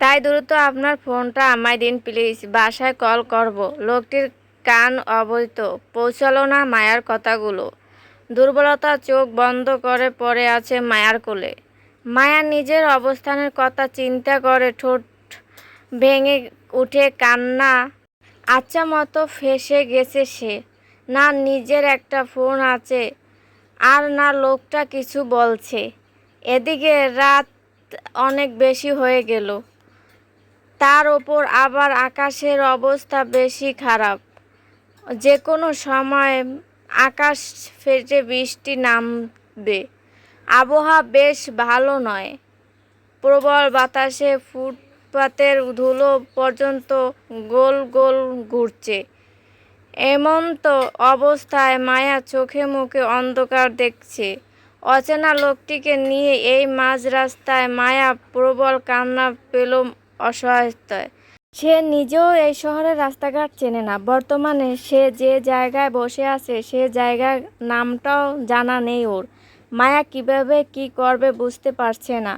তাই দ্রুত আপনার ফোনটা আমায় দিন, প্লিজ। বাসায় কল করব। লোকটির কান অবৈত পৌঁছালো না মায়ার কথাগুলো। দুর্বলতা চোখ বন্ধ করে পড়ে আছে মায়ার কোলে। মায়া নিজের অবস্থানের কথা চিন্তা করে ঠোঁট ভেঙে উঠে কান্না। আচ্ছা মতো ফেসে গেছে সে। না নিজের একটা ফোন আছে, আর না লোকটা কিছু বলছে। এদিকে রাত অনেক বেশি হয়ে গেল। তার ওপর আবার আকাশের অবস্থা বেশি খারাপ। যে কোনো সময় আকাশ ফেটে বৃষ্টি নামবে। আবহাওয়া বেশ ভালো নয়। প্রবল বাতাসে ফুটপাতের ধুলো পর্যন্ত গোল গোল ঘুরছে। এমন তো অবস্থায় মায়া চোখে মুখে অন্ধকার দেখছে। অচেনা লোকটিকে নিয়ে এই মাঝ রাস্তায় মায়া প্রবল কান্না পেল অসহায়তায়। সে নিজেও এই শহরের রাস্তাঘাট চেনে না। বর্তমানে সে যে জায়গায় বসে আছে, সে জায়গার নামটাও জানা নেই ওর। মায়া কীভাবে কি করবে বুঝতে পারছে না।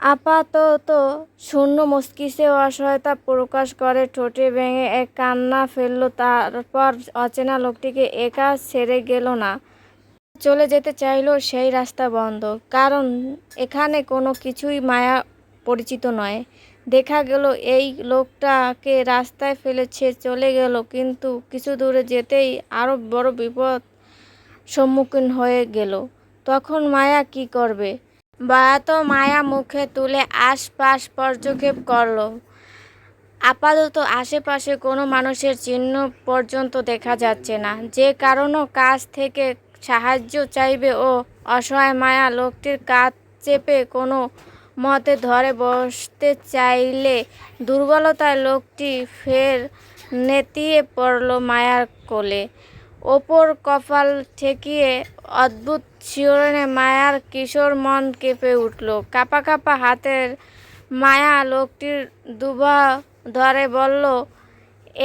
আপাতত শূন্য মস্তিষ্কে অসহায়তা প্রকাশ করে, ঠোঁটে ভেঙে এক কান্না ফেলল, তারপর অচেনা লোকটিকে একা ছেড়ে গেল না। চলে যেতে চাইলেও সেই রাস্তা বন্ধ। কারণ এখানে কোনো কিছুই মায়া পরিচিত নয়। দেখা গেল, এই লোকটাকে রাস্তায় ফেলেছে চলে গেল, কিন্তু কিছু দূরে যেতেই আরও বড় বিপদ সম্মুখীন হয়ে গেল। তখন মায়া কি করবে? বায়াত মায়া মুখে তুলে আশপাশ পর্যক্ষেপ করল। আপাতত আশেপাশে কোনো মানুষের চিহ্ন পর্যন্ত দেখা যাচ্ছে না। যে কারণও কাছ থেকে সাহায্য চাইবে ও অসহায় মায়া লোকটির কাজ চেপে কোনো মতে ধরে বসতে চাইলে দুর্বলতায় লোকটি ফের নেতিয়ে পড়ল মায়ার কোলে। ওপর কপাল ঠেকিয়ে অদ্ভুত শিহরণে মায়ার কিশোর মন কেঁপে উঠল। কাপা কাপা হাতের মায়া লোকটির দুবা ধরে বলল,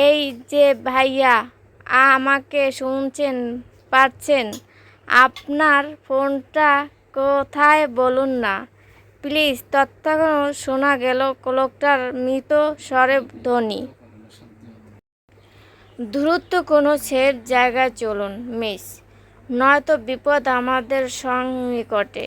এই যে ভাইয়া, আমাকে শুনছেন, পারছেন? আপনার ফোনটা কোথায় বলুন না। প্লিজ তৎক্ষণাৎ শোনা গেল লোকটার মৃত স্বরে ধ্বনি। দ্রুত কোনো ছেড় জায়গায় চলুন, মিস। নয়তো বিপদ আমাদের সন্নিকটে